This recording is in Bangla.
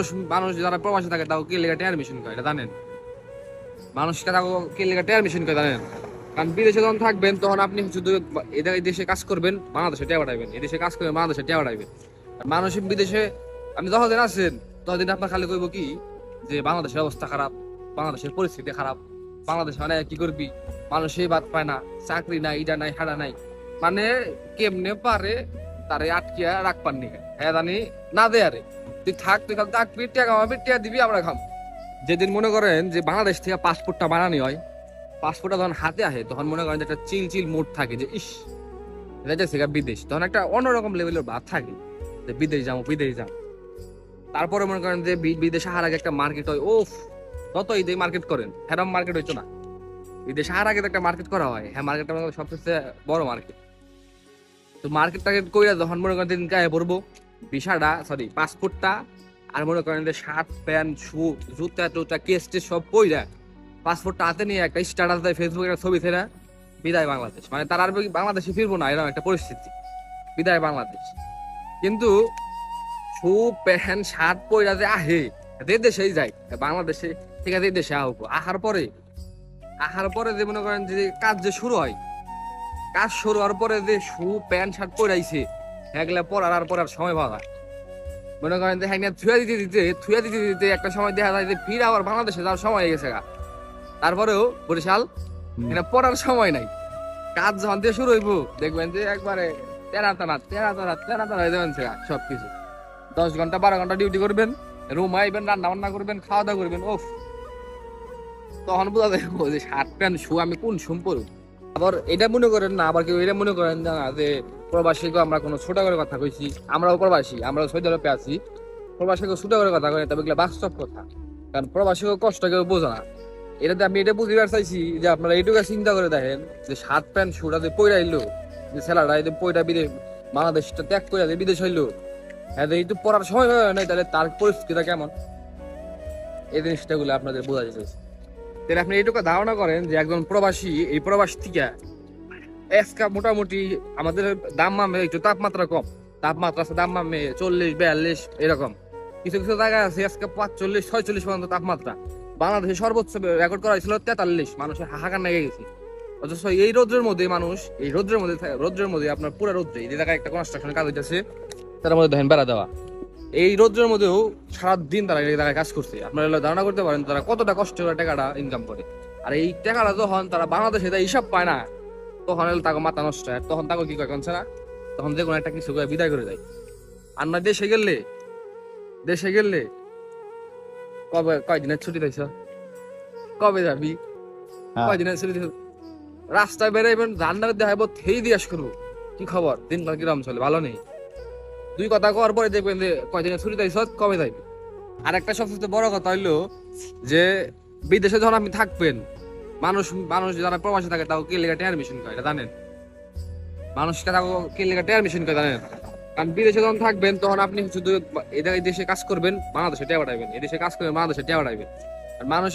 মানুষ মানুষ যারা প্রবাসী থাকে তাও লেগে মেশিন করে জানেন? মানুষকে তাও লেগে মেশিন করে জানেন? কারণ বিদেশে যখন থাকবেন, তখন আপনি শুধু এই দেশে কাজ করবেন, বাংলাদেশে টেয়া কাজ করবেন, বাংলাদেশে টেয়া মানুষ বিদেশে, আপনি আছেন ততদিন আপনার খালি কইব কি? যে বাংলাদেশের অবস্থা খারাপ, বাংলাদেশের পরিস্থিতি খারাপ, বাংলাদেশ মানে কি করবি? মানুষই বাদ পায় না, চাকরি নাই, ইটা নাই হাড়া নাই। মানে কেমনে পারে তারে আটকিয়া রাখবার নি হ্যাঁ জানি, না দে আরে তুই থাক, তুই খালি থাকবি টিয়া কামাবি টিয়া দিবি, আমরা খাম যেদিন মনে করেন যে বাংলাদেশ থেকে পাসপোর্টটা বানানি হয়, পাসপোর্টটা যখন হাতে আসে, তখন মনে করেন যে একটা চিল চিল মুড থাকে যে, ইস গা বিদেশ। তখন একটা অন্যরকম লেভেলের ভাব থাকে যে, বিদেশ যাব বিদেশ যাব। তারপরে মনে করেন যে বিদেশে হার আগে একটা মার্কেট হয়, ওফ তত ঈদে মার্কেট করেন হ্যারাম মার্কেট হইতো না। বিদেশে হার আগে একটা মার্কেট করা হয় হ্যাঁ মার্কেটটা সবচেয়ে বড় মার্কেট তো মার্কেট টার্গেট কইরা যখন মনে করেন দিন গায়ে পড়ব ভিসাটা সরি পাসপোর্টটা, আর মনে করেন যে শার্ট, প্যান্ট, শু, জুতা, টুতা, কেস টেস সব কইরা পাসপোর্টটা হাতে নিয়ে একটা স্ট্যাটাস দেয় ফেসবুকে একটা ছবি ছেড়া, বিদায় বাংলাদেশ। মানে তার আর বাংলাদেশে ফিরবো না, এরকম একটা পরিস্থিতি। বিদায় বাংলাদেশ। কিন্তু শু, প্যান্ট, শার্ট পইরা যে আহে, যে দেশেই যায় বাংলাদেশে ঠিক আছে দেশে আহ আহার পরে আহার পরে যে মনে করেন যে কাজ যে শুরু হয়, কাজ শুরু হওয়ার পরে যে শু, প্যান্ট, শার্ট পরাইছে এগুলা পরার আর পরার সময় পাওয়া যায়। মনে করেন যে থুয়া দিতে দিতে থুয়া দিতে দিতে একটা সময় দেখা যায় যে ফির আবার বাংলাদেশে যাওয়ার সময় হয়ে গেছে গা। তারপরেও বরিশাল এটা পড়ার সময় নাই। কাজ যখন দিয়ে শুরু হইব দেখবেন যে একবারে তেরা টানা তেরা টানা তেরা টানা হয়ে যাবেন সেগা সবকিছু। দশ ঘণ্টা বারো ঘণ্টা ডিউটি করবেন রুম আইবেন রান্না বান্না করবেন খাওয়া দাওয়া করবেন ওফ তখন বোঝা যাবে যে শার্ট প্যান্ট শু আমি কোন শুম পরব? আবার এটা মনে করেন না, আবার কেউ এটা মনে করেন না যে প্রবাসীকে আমরা কোনো ছোট করে কথা কইছি, আমরাও প্রবাসী আমরা সৌদি আরবে আছি। প্রবাসীকে ছোট করে কথা কই তবে এগুলো বাস্তব কথা। কারণ প্রবাসীকে কষ্ট কেউ বোঝে না। এটাতে আমি এটা বুঝিবার চাইছি যে আপনারা এইটুকু চিন্তা করে দেখেন যে শার্ট প্যান্ট শুটা যে পইরা আইলো, যে ছেলেরা এই যে পইরা বিদেশ, বাংলাদেশটা ত্যাগ করে যে বিদেশ হইল হ্যাঁ এই তো পড়ার সময় হয় নাই, তাহলে তার পরিস্থিতিটা কেমন? এই জিনিসটা গুলো আপনাদের বোঝা যেতে তাহলে আপনি এইটুকু ধারণা করেন যে একজন প্রবাসী, এই প্রবাস থেকে এসকা মোটামুটি আমাদের দাম মামে একটু তাপমাত্রা কম। তাপমাত্রা আছে দাম মামে চল্লিশ, বিয়াল্লিশ, এরকম। কিছু কিছু জায়গায় আছে আজকে পাঁচচল্লিশ, ছয়চল্লিশ পর্যন্ত তাপমাত্রা। বাংলাদেশে সর্বোচ্চ রেকর্ড করা হয়েছিল তেতাল্লিশ, মানুষের হাহাকার লেগে গেছে। অথচ এই রোদ্রের মধ্যে মানুষ, এই রোদ্রের মধ্যে রোদ্রের মধ্যে আপনার পুরো রোদ্রে, এই জায়গায় একটা কনস্ট্রাকশন কাজ হইতেছে, তার মধ্যে দেখেন বেড়া দেওয়া। এই রোদ্রের মধ্যেও সারাদিন তারা এই জায়গায় কাজ করছে। আপনারা ধারণা করতে পারেন তারা কতটা কষ্ট করে টাকাটা ইনকাম করে। আর এই টাকাটা যখন তারা বাংলাদেশে তাই হিসাব পায় না তখন তাকে মাথা নষ্ট হয়। তখন তাকে কি কয় কনছে না তখন যে কোনো একটা কিছু করে বিদায় করে দেয়। আর না দেশে গেলে দেশে গেলে কবে কয়দিনের ছুটি দিয়েছ কবে যাবি? হ্যাঁ। কয়দিনের ছুটি দিয়েছ রাস্তায় বেরোবেন রান্নার দেখাবো থেই দিয়াস করব। কি খবর? দিনকাল কিরম চলে? ভালো নেই? দুই কথা কওয়ার পরে দেখবেন যে কয়দিনের ছুটি দিয়েছ কবে যাইবি? আর একটা সবচেয়ে বড় কথা হইল যে বিদেশে যখন আপনি থাকবেন, মানুষ মানুষ যারা প্রবাসী থাকে তাও কে লেগে টেয়ার মেশিন করে জানেন? মানুষকে তাও কে লেগে টেয়ার মেশিন করে জানেন? কারণ বিদেশে যখন থাকবেন, তখন আপনি শুধু এই দেশে কাজ করবেন, বাংলাদেশে টেয়া পাঠাইবেন। এই দেশে কাজ করবেন, বাংলাদেশে টেয়া পাঠাইবেন। আর মানুষ